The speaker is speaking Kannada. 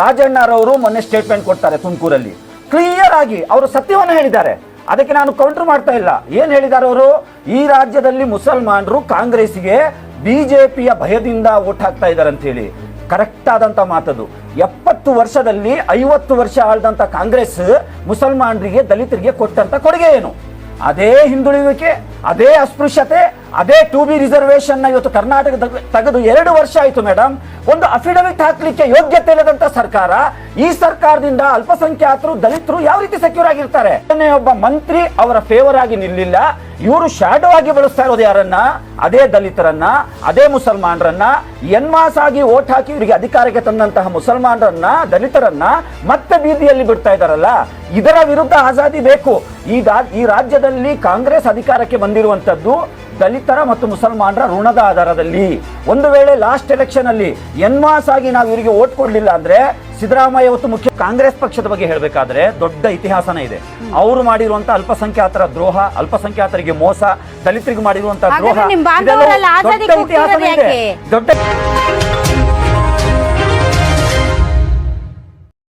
ರಾಜಣ್ಣರವರು ಮೊನ್ನೆ ಸ್ಟೇಟ್ಮೆಂಟ್ ಕೊಡ್ತಾರೆ ತುಮಕೂರಲ್ಲಿ. ಕ್ಲಿಯರ್ ಆಗಿ ಅವರು ಸತ್ಯವನ್ನು ಹೇಳಿದ್ದಾರೆ. ಅದಕ್ಕೆ ನಾನು ಕೌಂಟರ್ ಮಾಡ್ತಾ ಇಲ್ಲ. ಏನು ಹೇಳಿದ್ದಾರೆ ಅವರು? ಈ ರಾಜ್ಯದಲ್ಲಿ ಮುಸಲ್ಮಾನರು ಕಾಂಗ್ರೆಸ್ಗೆ ಬಿಜೆಪಿಯ ಭಯದಿಂದ ಓಟ್ ಹಾಕ್ತಾ ಇದ್ದಾರೆ ಅಂತ ಹೇಳಿ. ಕರೆಕ್ಟ್ ಆದಂತ ಮಾತದು. ಎಪ್ಪತ್ತು ವರ್ಷದಲ್ಲಿ ಐವತ್ತು ವರ್ಷ ಆಳ್ದಂಥ ಕಾಂಗ್ರೆಸ್ ಮುಸಲ್ಮಾನರಿಗೆ ದಲಿತರಿಗೆ ಕೊಟ್ಟಂತ ಕೊಡುಗೆ ಏನು? ಅದೇ ಹಿಂದುಳಿಯುವಿಕೆ, ಅದೇ ಅಸ್ಪೃಶ್ಯತೆ ಅದೇ ಟು ಬಿ ರಿಸರ್ವೇಶನ್ನ ಇವತ್ತು ಕರ್ನಾಟಕ ತೆಗೆದು ಎರಡು ವರ್ಷ ಆಯ್ತು ಮೇಡಮ್ ಒಂದು ಅಫಿಡವಿಟ್ ಹಾಕ್ಲಿಕ್ಕೆ ಯೋಗ್ಯತೆ ಇಲ್ಲದಂತ ಸರ್ಕಾರ, ಈ ಸರ್ಕಾರದಿಂದ ಅಲ್ಪಸಂಖ್ಯಾತರು, ದಲಿತರು ಯಾವ ರೀತಿ ಸೆಕ್ಯೂರ್ ಆಗಿರ್ತಾರೆ? ಒಬ್ಬ ಮಂತ್ರಿ ಅವರ ಫೇವರ್ ಆಗಿ ನಿಲ್ಲಿಲ್ಲ. ಇವರು ಶಾಡೋ ಆಗಿ ಬಳಸ್ತಾ ಇರೋದು ಯಾರನ್ನ? ಅದೇ ದಲಿತರನ್ನ, ಅದೇ ಮುಸಲ್ಮಾನರನ್ನ. ಎನ್ಮಾಸ್ ಆಗಿ ಓಟ್ ಹಾಕಿ ಇವರಿಗೆ ಅಧಿಕಾರಕ್ಕೆ ತಂದಂತಹ ಮುಸಲ್ಮಾನರನ್ನ, ದಲಿತರನ್ನ ಮತ್ತೆ ಬೀದಿಯಲ್ಲಿ ಬಿಡ್ತಾ ಇದಾರಲ್ಲ ಇದರ ವಿರುದ್ಧ ಆಜಾದಿ ಬೇಕು. ಈ ರಾಜ್ಯದಲ್ಲಿ ಕಾಂಗ್ರೆಸ್ ಅಧಿಕಾರಕ್ಕೆ ಬಂದಿರುವಂತದ್ದು ದಲಿತರ ಮತ್ತು ಮುಸಲ್ಮಾನರ ಋಣದ ಆಧಾರದಲ್ಲಿ. ಒಂದು ವೇಳೆ ಲಾಸ್ಟ್ ಎಲೆಕ್ಷನ್ ಅಲ್ಲಿ ಎನ್ಮಾಸ್ ಆಗಿ ನಾವು ಇವರಿಗೆ ಓಟ್ ಕೊಡ್ಲಿಲ್ಲ ಅಂದ್ರೆ ಸಿದ್ದರಾಮಯ್ಯ ಇವತ್ತು ಮುಖ್ಯ ಕಾಂಗ್ರೆಸ್ ಪಕ್ಷದ ಬಗ್ಗೆ ಹೇಳಬೇಕಾದ್ರೆ ದೊಡ್ಡ ಇತಿಹಾಸನೇ ಇದೆ. ಅವರು ಮಾಡಿರುವಂತಹ ಅಲ್ಪಸಂಖ್ಯಾತರ ದ್ರೋಹ ಅಲ್ಪಸಂಖ್ಯಾತರಿಗೆ ಮೋಸ ದಲಿತರಿಗೆ ಮಾಡಿರುವಂತಹ ದ್ರೋಹ ದೊಡ್ಡ